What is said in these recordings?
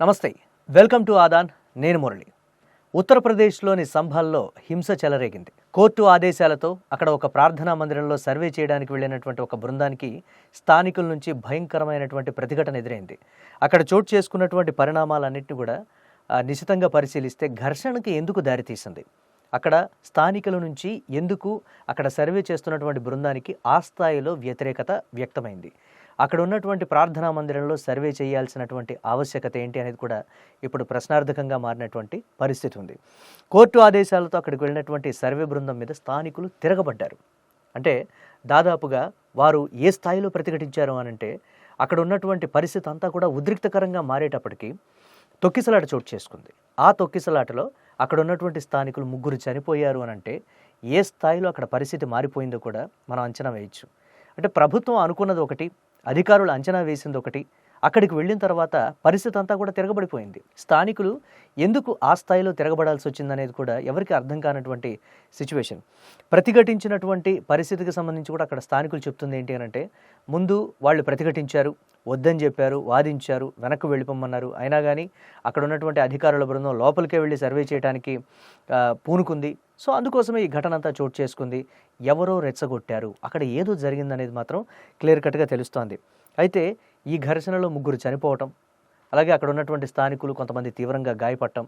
నమస్తే. Welcome to Aadan. నేను మురళి. ఉత్తరప్రదేశ్లోని సంభాల్లో హింస చెలరేగింది. కోర్టు ఆదేశాలతో అక్కడ ఒక ప్రార్థనా మందిరంలో సర్వే చేయడానికి వెళ్ళినటువంటి ఒక బృందానికి స్థానికుల నుంచి భయంకరమైనటువంటి ప్రతిఘటన ఎదురైంది. అక్కడ చోటు చేసుకున్నటువంటి పరిణామాలన్నింటినీ కూడా నిశితంగా పరిశీలిస్తే ఘర్షణకి ఎందుకు దారితీసింది? అక్కడ స్థానికుల నుంచి ఎందుకు అక్కడ సర్వే చేస్తున్నటువంటి బృందానికి ఆ స్థాయిలో వ్యతిరేకత వ్యక్తమైంది. అక్కడ ఉన్నటువంటి ప్రార్థనా మందిరంలో సర్వే చేయాల్సినటువంటి ఆవశ్యకత ఏంటి అనేది కూడా ఇప్పుడు ప్రశ్నార్థకంగా మారినటువంటి పరిస్థితి ఉంది. కోర్టు ఆదేశాలతో అక్కడికి వెళ్ళినటువంటి సర్వే బృందం మీద స్థానికులు తిరగబడ్డారు. అంటే దాదాపుగా వారు ఏ స్థాయిలో ప్రతిఘటించారు అనంటే అక్కడ ఉన్నటువంటి పరిస్థితి అంతా కూడా ఉద్రిక్తకరంగా మారేటప్పటికీ తొక్కిసలాట చోటు చేసుకుంది. ఆ తొక్కిసలాటలో అక్కడ ఉన్నటువంటి స్థానికులు ముగ్గురు చనిపోయారు అనంటే ఏ స్థాయిలో అక్కడ పరిస్థితి మారిపోయిందో కూడా మనం అంచనా వేయచ్చు. అంటే ప్రభుత్వం అనుకున్నది ఒకటి అధికారులు అంచనా వేసింది ఒకటి అక్కడికి వెళ్ళిన తర్వాత పరిస్థితి అంతా కూడా తిరగబడిపోయింది. స్థానికులు ఎందుకు ఆ స్థాయిలో తిరగబడాల్సి వచ్చిందనేది కూడా ఎవరికి అర్థం కానటువంటి సిచ్యువేషన్ ప్రతిఘటించినటువంటి పరిస్థితికి సంబంధించి కూడా అక్కడ స్థానికులు చెప్తుంది ఏంటి అని అంటే ముందు వాళ్ళు ప్రతిఘటించారు వద్దని చెప్పారు వాదించారు వెనక్కి వెళ్ళిపోమన్నారు. అయినా కానీ అక్కడ ఉన్నటువంటి అధికారుల బృందం లోపలికే వెళ్ళి సర్వే చేయడానికి పూనుకుంది. సో అందుకోసమే ఈ ఘటన అంతా చోటు చేసుకుంది. ఎవరో రెచ్చగొట్టారు. అక్కడ ఏదో జరిగిందనేది మాత్రం క్లియర్ కట్గా తెలుస్తోంది. అయితే ఈ ఘర్షణలో ముగ్గురు చనిపోవటం అలాగే అక్కడ ఉన్నటువంటి స్థానికులు కొంతమంది తీవ్రంగా గాయపడటం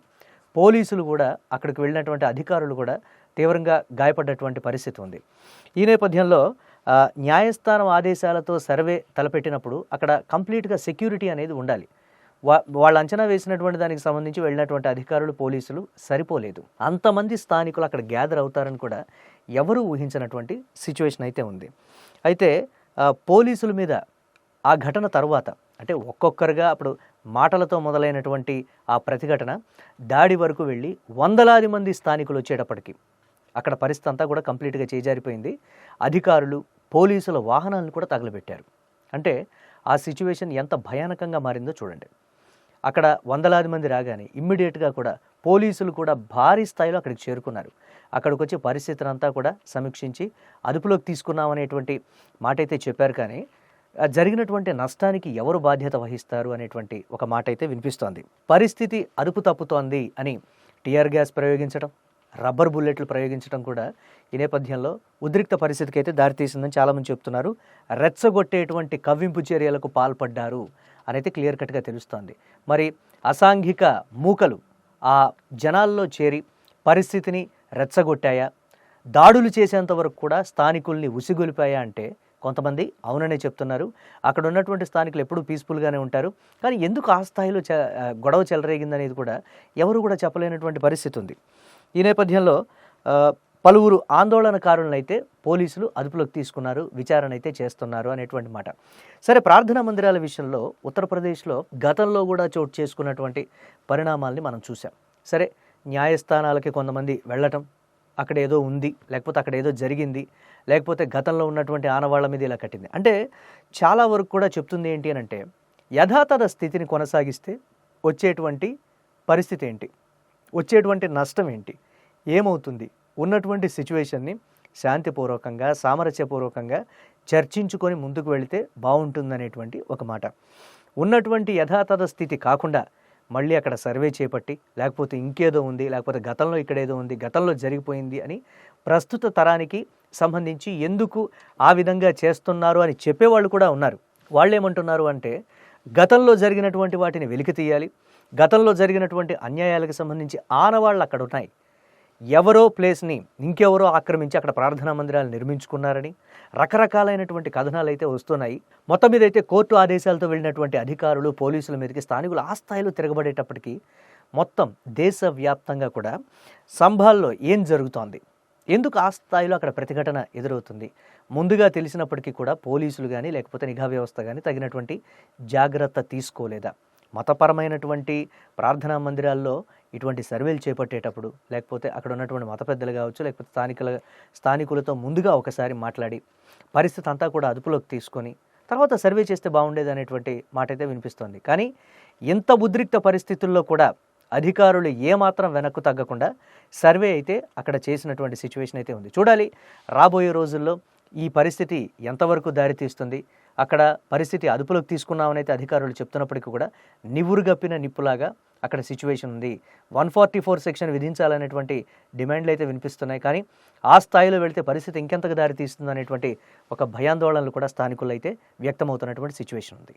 పోలీసులు కూడా అక్కడికి వెళ్ళినటువంటి అధికారులు కూడా తీవ్రంగా గాయపడ్డటువంటి పరిస్థితి ఉంది. ఈ నేపథ్యంలో న్యాయస్థానం ఆదేశాలతో సర్వే తలపెట్టినప్పుడు అక్కడ కంప్లీట్గా సెక్యూరిటీ అనేది ఉండాలి. వా వాళ్ళు అంచనా వేసినటువంటి దానికి సంబంధించి వెళ్ళినటువంటి అధికారులు పోలీసులు సరిపోలేదు. అంతమంది స్థానికులు అక్కడ గ్యాదర్ అవుతారని కూడా ఎవరూ ఊహించినటువంటి సిచ్యువేషన్ అయితే ఉంది. అయితే పోలీసుల మీద ఆ ఘటన తర్వాత అంటే ఒక్కొక్కరుగా అప్పుడు మాటలతో మొదలైనటువంటి ఆ ప్రతిఘటన దాడి వరకు వెళ్ళి వందలాది మంది స్థానికులు వచ్చేటప్పటికి అక్కడ పరిస్థితి అంతా కూడా కంప్లీట్గా చేజారిపోయింది. అధికారులు పోలీసుల వాహనాలను కూడా తగలబెట్టారు. అంటే ఆ సిచ్యువేషన్ ఎంత భయానకంగా మారిందో చూడండి. అక్కడ వందలాది మంది రాగానే ఇమ్మీడియట్గా కూడా పోలీసులు కూడా భారీ స్థాయిలో అక్కడికి చేరుకున్నారు. అక్కడికి వచ్చి పరిస్థితిని అంతా కూడా సమీక్షించి అదుపులోకి తీసుకున్నామనేటువంటి మాట అయితే చెప్పారు కానీ జరిగినటువంటి నష్టానికి ఎవరు బాధ్యత వహిస్తారు అనేటువంటి ఒక మాట అయితే వినిపిస్తోంది. పరిస్థితి అదుపు తప్పుతోంది అని టియర్ గ్యాస్ ప్రయోగించడం రబ్బర్ బుల్లెట్లు ప్రయోగించడం కూడా ఈ నేపథ్యంలో ఉద్రిక్త పరిస్థితికి అయితే దారితీసిందని చాలామంది చెప్తున్నారు. రెచ్చగొట్టేటువంటి కవ్వింపు చర్యలకు పాల్పడ్డారు అనేది క్లియర్ కట్గా తెలుస్తోంది. మరి అసాంఘిక మూకలు ఆ జనాల్లో చేరి పరిస్థితిని రెచ్చగొట్టాయా? దాడులు చేసేంత వరకు కూడా స్థానికుల్ని ఉసిగొలిపాయా అంటే కొంతమంది అవుననే చెప్తున్నారు. అక్కడ ఉన్నటువంటి స్థానికులు ఎప్పుడూ పీస్ఫుల్గానే ఉంటారు. కానీ ఎందుకు ఆ స్థాయిలో చ గొడవ చెలరేగిందనేది కూడా ఎవరు కూడా చెప్పలేనటువంటి పరిస్థితి ఉంది. ఈ నేపథ్యంలో పలువురు ఆందోళనకారులను అయితే పోలీసులు అదుపులోకి తీసుకున్నారు విచారణ అయితే చేస్తున్నారు అనేటువంటి మాట. సరే ప్రార్థనా మందిరాల విషయంలో ఉత్తరప్రదేశ్లో గతంలో కూడా చోటు చేసుకున్నటువంటి పరిణామాల్ని మనం చూసాం సరే న్యాయస్థానాలకి కొంతమంది వెళ్ళటం అక్కడ ఏదో ఉంది లేకపోతే అక్కడ ఏదో జరిగింది లేకపోతే గతంలో ఉన్నటువంటి ఆనవాళ్ళ మీద ఇలా కట్టింది. అంటే చాలా వరకు కూడా చెప్తుంది ఏంటి అని అంటే యథాతథ స్థితిని కొనసాగిస్తే వచ్చేటువంటి పరిస్థితి ఏంటి? వచ్చేటువంటి నష్టం ఏంటి? ఏమవుతుంది? ఉన్నటువంటి సిచ్యువేషన్ని శాంతిపూర్వకంగా సామరస్యపూర్వకంగా చర్చించుకొని ముందుకు వెళితే బాగుంటుందనేటువంటి ఒక మాట. ఉన్నటువంటి యథాతథ స్థితి కాకుండా మళ్ళీ అక్కడ సర్వే చేపట్టి లేకపోతే ఇంకేదో ఉంది లేకపోతే గతంలో ఇక్కడ ఏదో ఉంది గతంలో జరిగిపోయింది అని ప్రస్తుత తరానికి సంబంధించి ఎందుకు ఆ విధంగా చేస్తున్నారు అని చెప్పేవాళ్ళు కూడా ఉన్నారు. వాళ్ళు ఏమంటున్నారు అంటే గతంలో జరిగినటువంటి వాటిని వెలికి తీయాలి గతంలో జరిగినటువంటి అన్యాయాలకు సంబంధించి ఆనవాళ్ళు అక్కడ ఉన్నాయి. ఎవరో ప్లేస్ని ఇంకెవరో ఆక్రమించి అక్కడ ప్రార్థనా మందిరాలు నిర్మించుకున్నారని రకరకాలైనటువంటి కథనాలు అయితే వస్తున్నాయి. మొత్తం మీద అయితే కోర్టు ఆదేశాలతో వెళ్ళినటువంటి అధికారులు పోలీసుల మీదకి స్థానికులు ఆ స్థాయిలో తిరగబడేటప్పటికీ మొత్తం దేశవ్యాప్తంగా కూడా సంభాల్లో ఏం జరుగుతోంది? ఎందుకు ఆ స్థాయిలో అక్కడ ప్రతిఘటన ఎదురవుతుంది? ముందుగా తెలిసినప్పటికీ కూడా పోలీసులు కానీ లేకపోతే నిఘా వ్యవస్థ కానీ తగినటువంటి జాగ్రత్త తీసుకోలేదా? మతపరమైనటువంటి ప్రార్థనా మందిరాల్లో ఇటువంటి సర్వేలు చేపట్టేటప్పుడు లేకపోతే అక్కడ ఉన్నటువంటి మత పెద్దలు కావచ్చు లేకపోతే స్థానికుల స్థానికులతో ముందుగా ఒకసారి మాట్లాడి పరిస్థితి అంతా కూడా అదుపులోకి తీసుకొని తర్వాత సర్వే చేస్తే బాగుండేది అనేటువంటి మాట అయితే వినిపిస్తోంది. కానీ ఇంత ఉద్రిక్త పరిస్థితుల్లో కూడా అధికారులు ఏమాత్రం వెనక్కు తగ్గకుండా సర్వే అయితే అక్కడ చేసినటువంటి సిచ్యువేషన్ అయితే ఉంది. చూడాలి రాబోయే రోజుల్లో ఈ పరిస్థితి ఎంతవరకు దారితీస్తుంది? అక్కడ పరిస్థితి అదుపులోకి తీసుకున్నామని అయితే అధికారులు చెప్తున్నప్పటికీ కూడా నివురుగప్పిన నిప్పులాగా అక్కడ సిచ్యువేషన్ ఉంది. వన్ ఫార్టీ ఫోర్ సెక్షన్ విధించాలనేటువంటి డిమాండ్లు అయితే వినిపిస్తున్నాయి. కానీ ఆ స్థాయిలో వెళితే పరిస్థితి ఇంకెంతకు దారితీస్తుంది అనేటువంటి ఒక భయాందోళనలు కూడా స్థానికులు అయితే వ్యక్తమవుతున్నటువంటి సిచ్యువేషన్ ఉంది.